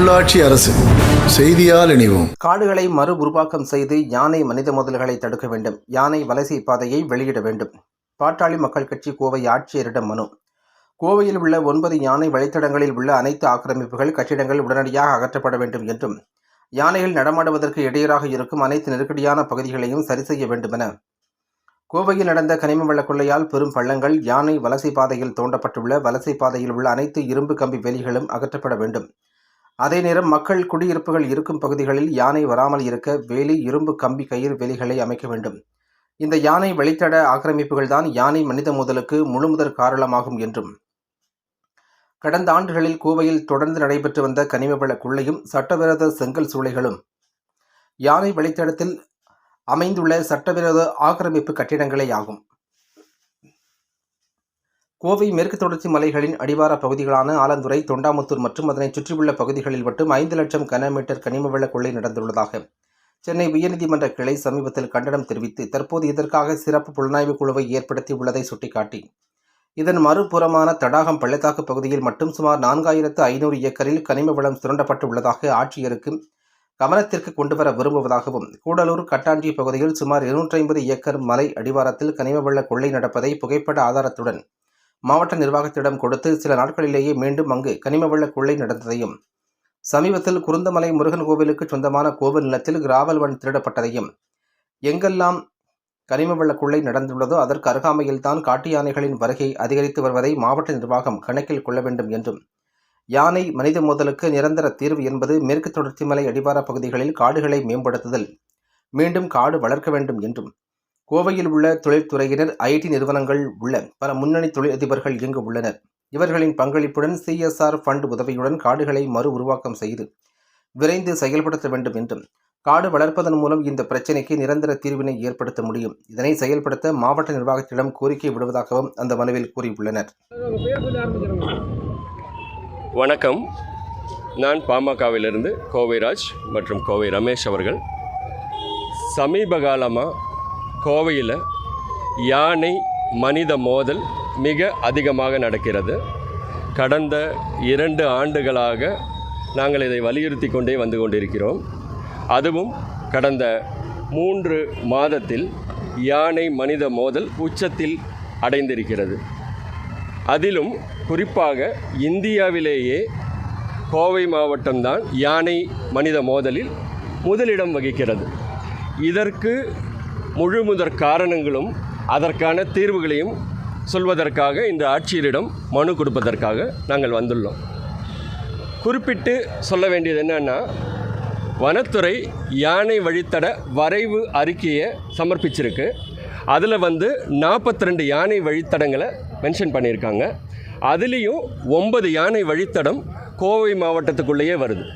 உள்ளாட்சி அரசு செய்தியால் இணைவோம். காடுகளை மறு உருவாக்கம் செய்து யானை மனித முதல்களை தடுக்க வேண்டும். யானை வலசை பாதையை வெளியிட வேண்டும். பாட்டாளி மக்கள் கட்சி கோவை ஆட்சியரிடம் மனு. கோவையில் உள்ள ஒன்பது யானை வழித்தடங்களில் உள்ள அனைத்து ஆக்கிரமிப்புகள் கட்டிடங்கள் உடனடியாக அகற்றப்பட வேண்டும் என்றும் யானைகள் நடமாடுவதற்கு இடையூறாக இருக்கும் அனைத்து நெருக்கடியான பகுதிகளையும் சரி செய்ய வேண்டுமென. கோவையில் நடந்த கனிம வள கொள்ளையால் பெரும் பள்ளங்கள் யானை வலசை பாதையில் தோண்டப்பட்டுள்ள வலசை பாதையில் உள்ள அனைத்து இரும்பு கம்பி வேலிகளும் அகற்றப்பட வேண்டும். அதே நேரம் மக்கள் குடியிருப்புகள் இருக்கும் பகுதிகளில் யானை வராமல் இருக்க வேலி இரும்பு கம்பி கயிறு வேலிகளை அமைக்க வேண்டும். இந்த யானை வழித்தட ஆக்கிரமிப்புகள் தான் யானை மனித முதலுக்கு முழுமுதற் காரணமாகும் என்றும். கடந்த ஆண்டுகளில் கோவையில் தொடர்ந்து நடைபெற்று வந்த கனிமவள கொள்ளையும் சட்டவிரோத செங்கல் சூளைகளும் யானை வழித்தடத்தில் அமைந்துள்ள சட்டவிரோத ஆக்கிரமிப்பு கட்டிடங்களே ஆகும். கோவை மேற்கு தொடர்ச்சி மலைகளின் அடிவார பகுதிகளான ஆலந்துறை தொண்டாமுத்தூர் மற்றும் அதனைச் சுற்றியுள்ள பகுதிகளில் மட்டும் ஐந்து லட்சம் கனமீட்டர் கனிம வள கொள்ளை நடந்துள்ளதாக சென்னை உயர்நீதிமன்ற கிளை சமீபத்தில் கண்டனம் தெரிவித்து தற்போது இதற்காக சிறப்பு புலனாய்வு குழுவை ஏற்படுத்தி உள்ளதை சுட்டிக்காட்டி இதன் மறுபுறமான தடாகம் பள்ளத்தாக்கு பகுதியில் மட்டும் சுமார் நான்காயிரத்து ஐநூறு ஏக்கரில் கனிம வளம் சுரண்டப்பட்டு உள்ளதாக ஆட்சியருக்கு கவனத்திற்கு கொண்டுவர விரும்புவதாகவும் கூடலூர் கட்டாஞ்சி பகுதியில் சுமார் இருநூற்றி ஐம்பது ஏக்கர் மலை அடிவாரத்தில் கனிம வள கொள்ளை நடப்பதை புகைப்பட ஆதாரத்துடன் மாவட்ட நிர்வாகத்திடம் கொடுத்து சில நாட்களிலேயே மீண்டும் அங்கு கனிம வள கொள்ளை நடந்ததையும் சமீபத்தில் குருந்தமலை முருகன் கோவிலுக்கு சொந்தமான கோவில் நிலத்தில் கிராவல் வன் திருடப்பட்டதையும் எங்கெல்லாம் கனிம வள கொள்ளை நடந்துள்ளதோ அதற்கு அருகாமையில்தான் காட்டு யானைகளின் வருகை அதிகரித்து வருவதை மாவட்ட நிர்வாகம் கணக்கில் கொள்ள வேண்டும் என்றும் யானை மனித மோதலுக்கு நிரந்தர தீர்வு என்பது மேற்கு தொடர்ச்சி மலை அடிவார பகுதிகளில் காடுகளை மேம்படுத்துதல் மீண்டும் காடு வளர்க்க வேண்டும் என்றும் கோவையில் உள்ள தொழில்துறையினர் ஐடி நிறுவனங்கள் உள்ள பல முன்னணி தொழிலதிபர்கள் இயங்கு உள்ளனர். இவர்களின் பங்களிப்புடன் சிஎஸ்ஆர் ஃபண்ட் உதவியுடன் காடுகளை மறு உருவாக்கம் செய்து விரைந்து செயல்படுத்த வேண்டும் என்றும் காடு வளர்ப்பதன் மூலம் இந்த பிரச்சினைக்கு நிரந்தர தீர்வினை ஏற்படுத்த முடியும். இதனை செயல்படுத்த மாவட்ட நிர்வாகத்திடம் கோரிக்கை விடுவதாகவும் அந்த மனுவில் கூறியுள்ளனர். வணக்கம். நான் பாமகவிலிருந்து கோவை ராஜ் மற்றும் கோவை ரமேஷ் அவர்கள். சமீப காலமாக கோவையில் யானை மனித மோதல் மிக அதிகமாக நடக்கிறது. கடந்த இரண்டு ஆண்டுகளாக நாங்கள் இதை வலியுறுத்தி கொண்டே வந்து கொண்டிருக்கிறோம். அதுவும் கடந்த மூன்று மாதத்தில் யானை மனித மோதல் உச்சத்தில் அடைந்திருக்கிறது. அதிலும் குறிப்பாக இந்தியாவிலேயே கோவை மாவட்டம்தான் யானை மனித மோதலில் முதலிடம் வகிக்கிறது. இதற்கு முழு முதற் காரணங்களும் அதற்கான தீர்வுகளையும் சொல்வதற்காக இந்த ஆட்சியரிடம் மனு கொடுப்பதற்காக நாங்கள் வந்துள்ளோம். குறிப்பிட்டு சொல்ல வேண்டியது என்னன்னா வனத்துறை யானை வழித்தட வரைவு அறிக்கையை சமர்ப்பிச்சிருக்கு. அதில் வந்து 42 யானை வழித்தடங்களை மென்ஷன் பண்ணியிருக்காங்க. அதுலேயும் ஒன்பது யானை வழித்தடம் கோவை மாவட்டத்துக்குள்ளேயே வருது.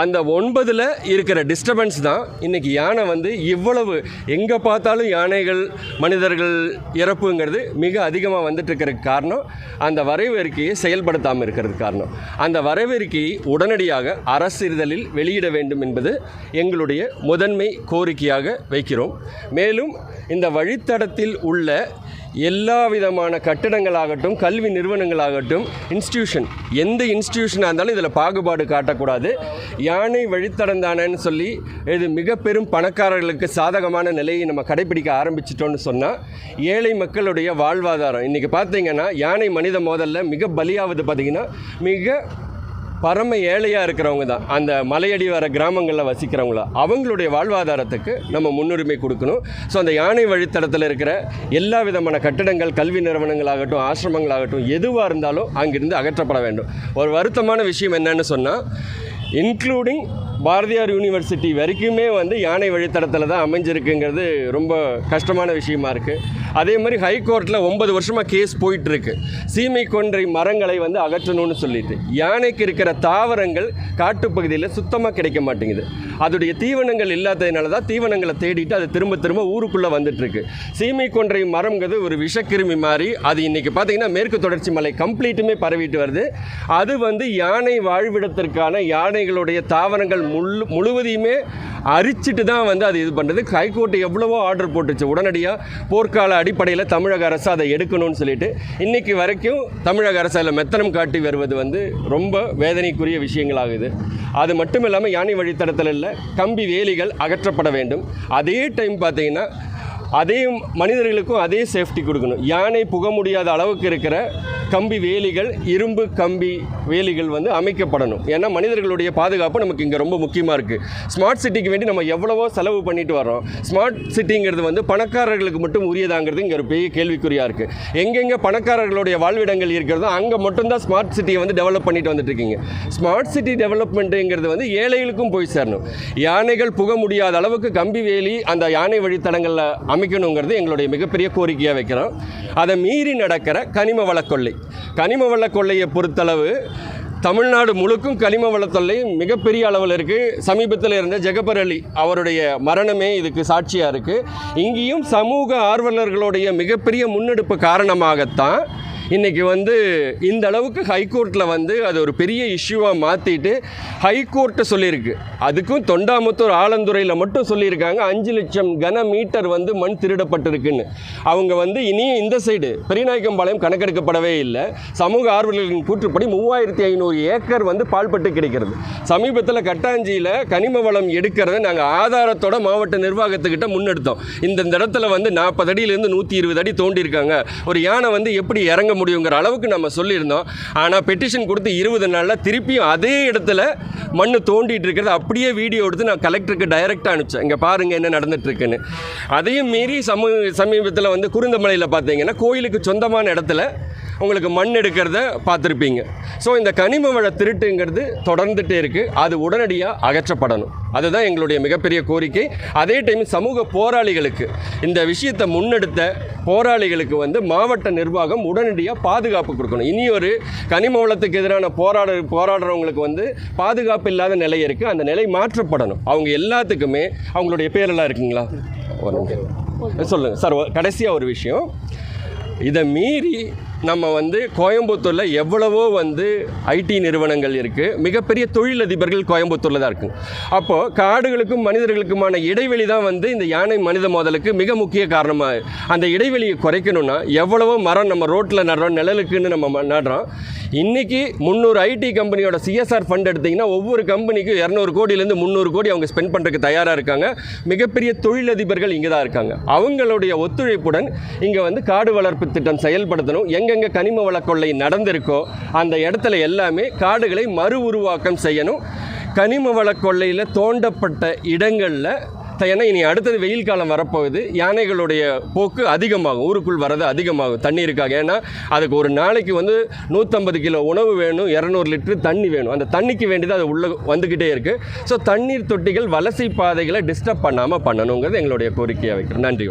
அந்த ஒன்பதில் இருக்கிற டிஸ்டர்பன்ஸ் தான் இன்றைக்கி யானை வந்து இவ்வளவு எங்கே பார்த்தாலும் யானைகள் மனிதர்கள் இறப்புங்கிறது மிக அதிகமாக வந்துட்டு காரணம் அந்த வரைவறிக்கையை செயல்படுத்தாமல் இருக்கிறது காரணம். அந்த வரைவறிக்கையை உடனடியாக அரசிதழில் வெளியிட வேண்டும் என்பது எங்களுடைய முதன்மை கோரிக்கையாக வைக்கிறோம். மேலும் இந்த வழித்தடத்தில் உள்ள எல்லா விதமான கட்டிடங்களாகட்டும் கல்வி நிறுவனங்களாகட்டும் இன்ஸ்டியூஷன் எந்த இன்ஸ்டியூஷனாக இருந்தாலும் இதில் பாகுபாடு காட்டக்கூடாது. யானை வழித்தடந்தானன்னு சொல்லி இது மிக பெரும் பணக்காரர்களுக்கு சாதகமான நிலையை நம்ம கடைபிடிக்க ஆரம்பிச்சிட்டோம்னு சொன்னால் ஏழை மக்களுடைய வாழ்வாதாரம். இன்றைக்கி பார்த்தீங்கன்னா யானை மனித மோதலில் மிக பலியாவது பார்த்திங்கன்னா மிக பரம ஏழையாக இருக்கிறவங்க தான். அந்த மலையடி வர கிராமங்களில் வசிக்கிறவங்கள. அவங்களுடைய வாழ்வாதாரத்துக்கு நம்ம முன்னுரிமை கொடுக்கணும். ஸோ அந்த யானை வழித்தடத்தில் இருக்கிற எல்லா விதமான கட்டிடங்கள் கல்வி நிறுவனங்களாகட்டும் ஆசிரமங்களாகட்டும் எதுவாக இருந்தாலும் அங்கிருந்து அகற்றப்பட வேண்டும். ஒரு வருத்தமான விஷயம் என்னன்னு சொன்னால் இன்க்ளூடிங் பாரதியார் யூனிவர்சிட்டி வரைக்குமே வந்து யானை வழித்தடத்தில் தான் அமைஞ்சிருக்குங்கிறது ரொம்ப கஷ்டமான விஷயமா இருக்குது அதே மாதிரி ஹைகோர்ட்டில் ஒன்பது வருஷமாக கேஸ் போயிட்டுருக்கு. சீமை கொன்றை மரங்களை வந்து அகற்றணும்னு சொல்லிட்டு. யானைக்கு இருக்கிற தாவரங்கள் காட்டுப்பகுதியில் சுத்தமாக கிடைக்க மாட்டேங்குது. அதோடைய தீவனங்கள் இல்லாததுனால தான் தீவனங்களை தேடிட்டு அது திரும்ப திரும்ப ஊருக்குள்ளே வந்துட்டுருக்கு. சீமை கொன்றை மரம்ங்கிறது ஒரு விஷக்கிருமி மாதிரி. அது இன்றைக்கி பார்த்தீங்கன்னா மேற்கு தொடர்ச்சி மலை கம்ப்ளீட்டுமே பரவிட்டு வருது. அது வந்து யானை வாழ்விடத்திற்கான யானைகளுடைய தாவரங்கள் முழு முழுவதையுமே அரிச்சிட்டு தான் வந்து அது இது பண்ணுறது ஹைகோர்ட் எவ்வளவோ ஆர்டர் போட்டுச்சு. உடனடியாக போர்க்கால அடிப்படையில் தமிழக அரசு அதை எடுக்கணும்னு சொல்லிட்டு இன்றைக்கி வரைக்கும் தமிழக அரசு அதில் மெத்தனம் காட்டி வருவது வந்து ரொம்ப வேதனைக்குரிய விஷயங்களாகுது. அது மட்டும் இல்லாமல் யானை வழித்தடத்தில் இல்லை கம்பி வேலிகள் அகற்றப்பட வேண்டும். அதே டைம் பார்த்திங்கன்னா அதே மனிதர்களுக்கும் அதே சேஃப்டி கொடுக்கணும். யானை புக முடியாத அளவுக்கு இருக்கிற கம்பி வேலிகள் இரும்பு கம்பி வேலிகள் வந்து அமைக்கப்படணும். ஏன்னா மனிதர்களுடைய பாதுகாப்பு நமக்கு இங்கே ரொம்ப முக்கியமாக இருக்குது ஸ்மார்ட் சிட்டிக்கு வேண்டி நம்ம எவ்வளவோ செலவு பண்ணிட்டு வரோம் ஸ்மார்ட் சிட்டிங்கிறது வந்து பணக்காரர்களுக்கு மட்டும் உரியதாங்கிறது இங்கே ஒரு பெரிய கேள்விக்குறியாக இருக்குது எங்கெங்கே பணக்காரர்களுடைய வாழ்விடங்கள் இருக்கிறதோ அங்கே மட்டும்தான் ஸ்மார்ட் சிட்டியை வந்து டெவலப் பண்ணிட்டு வந்துட்டு இருக்கீங்க. ஸ்மார்ட் சிட்டி டெவலப்மெண்ட்டுங்கிறது வந்து ஏழைகளுக்கும் போய் சேரணும். யானைகள் புக முடியாத அளவுக்கு கம்பி வேலி அந்த யானை வழித்தடங்களில் அமைக்கணுங்கிறது எங்களுடைய மிகப்பெரிய கோரிக்கையாக வைக்கிறோம். அதை மீறி நடக்கிற கனிம வளக்கொள்ளை கனிம வள கொள்ளையை பொறுத்தளவு தமிழ்நாடு முழுக்கும் கனிம வள மிகப்பெரிய அளவில் இருக்குது சமீபத்தில் இருந்த ஜெகபர் அலி அவருடைய மரணமே இதுக்கு சாட்சியாக இருக்குது இங்கேயும் சமூக ஆர்வலர்களுடைய மிகப்பெரிய முன்னெடுப்பு காரணமாகத்தான் இன்றைக்கி வந்து இந்த அளவுக்கு ஹைகோர்ட்டில் வந்து அது ஒரு பெரிய இஷ்யூவாக மாற்றிட்டு ஹைகோர்ட்டு சொல்லியிருக்கு. அதுக்கும் தொண்டாமுத்தூர் ஆலந்துறையில் மட்டும் சொல்லியிருக்காங்க. அஞ்சு லட்சம் கன மீட்டர் வந்து மண் திருடப்பட்டிருக்குன்னு. அவங்க வந்து இனியும் இந்த சைடு பெரியநாயக்கம்பாளையம் கணக்கெடுக்கப்படவே இல்லை. சமூக ஆர்வலர்களின் கூற்றுப்படி மூவாயிரத்தி ஐநூறு ஏக்கர் வந்து பால்பட்டு கிடைக்கிறது. சமீபத்தில் கட்டாஞ்சியில் கனிம வளம் எடுக்கிறத நாங்கள் ஆதாரத்தோட மாவட்ட நிர்வாகத்துக்கிட்ட முன்னெடுத்தோம். இந்த இந்த இடத்துல வந்து நாற்பது அடியிலேருந்து நூற்றி இருபது அடி தோண்டியிருக்காங்க. ஒரு யானை வந்து எப்படி இறங்க முடியுங்கிற அளவுக்கு நம்ம சொல்லியிருந்தோம். ஆனால் பெட்டிஷன் கொடுத்து இருபது நாளில் திருப்பியும் அதே இடத்துல மண் தோண்டிட்டு இருக்கிறது அப்படியே வீடியோ எடுத்து நான் கலெக்டருக்கு டைரெக்டாக அனுப்பிச்சேன். இங்கே பாருங்கள் என்ன நடந்துகிட்ருக்குன்னு அதையும் மீறி சமூ சமீபத்தில் வந்து குருந்தமலையில் பார்த்தீங்கன்னா கோயிலுக்கு சொந்தமான இடத்துல உங்களுக்கு மண் எடுக்கிறத பார்த்துருப்பீங்க. ஸோ இந்த கனிம வள திருட்டுங்கிறது தொடர்ந்துகிட்டே இருக்குது அது உடனடியாக அகற்றப்படணும். அதுதான் எங்களுடைய மிகப்பெரிய கோரிக்கை. அதே டைம் சமூக போராளிகளுக்கு இந்த விஷயத்தை முன்னெடுத்த போராளிகளுக்கு வந்து மாவட்ட நிர்வாகம் உடனடியாக பாதுகாப்பு கொடுக்கணும். இனி ஒரு கனிம வளத்துக்கு எதிரான போராட போராடுறவங்களுக்கு வந்து பாதுகாப்பு இல்லாத நிலை இருக்குது அந்த நிலை மாற்றப்படணும். அவங்க எல்லாத்துக்குமே அவங்களுடைய பேரெல்லாம் இருக்குங்களா? சொல்லுங்கள் சார் கடைசியாக ஒரு விஷயம். இதை மீறி நம்ம வந்து கோயம்புத்தூரில் எவ்வளவோ வந்து ஐடி நிறுவனங்கள் இருக்குது மிகப்பெரிய தொழிலதிபர்கள் கோயம்புத்தூரில் தான் இருக்குது அப்போது காடுகளுக்கும் மனிதர்களுக்குமான இடைவெளி தான் வந்து இந்த யானை மனித மோதலுக்கு மிக முக்கிய காரணமாக அந்த இடைவெளியை குறைக்கணும்னா எவ்வளவோ மரம் நம்ம ரோட்டில் நடுறோம் நிழலுக்குன்னு நம்ம நடுறோம். இன்றைக்கி முந்நூறு ஐடி கம்பெனியோட சிஎஸ்ஆர் ஃபண்ட் எடுத்திங்கன்னா ஒவ்வொரு கம்பெனிக்கும் இரநூறு கோடியிலேருந்து முந்நூறு கோடி அவங்க ஸ்பெண்ட் பண்ணுறதுக்கு தயாராக இருக்காங்க. மிகப்பெரிய தொழிலதிபர்கள் இங்கே தான் இருக்காங்க. அவங்களுடைய ஒத்துழைப்புடன் இங்கே வந்து காடு வளர்ப்பு திட்டம் செயல்படுத்தணும். எங்கெங்கே கனிம வள கொள்ளை நடந்திருக்கோ அந்த இடத்துல எல்லாமே காடுகளை மறு உருவாக்கம் செய்யணும். கனிம வள கொள்ளையில் தோண்டப்பட்ட இடங்களில் ஏன்னா இனி அடுத்தது வெயில் காலம் வரப்போகுது. யானைகளுடைய போக்கு அதிகமாகும். ஊருக்குள் வரது அதிகமாகும். தண்ணீருக்காக. ஏன்னா அதுக்கு ஒரு நாளைக்கு வந்து நூற்றம்பது கிலோ உணவு வேணும். இரநூறு லிட்டர் தண்ணி வேணும். அந்த தண்ணிக்கு வேண்டியது அது உள்ளே வந்துக்கிட்டே இருக்குது ஸோ தண்ணீர் தொட்டிகள் வலசை பாதைகளை டிஸ்டர்ப் பண்ணாமல் பண்ணணுங்கிறது எங்களுடைய கோரிக்கையாக வைக்கிறோம். நன்றி.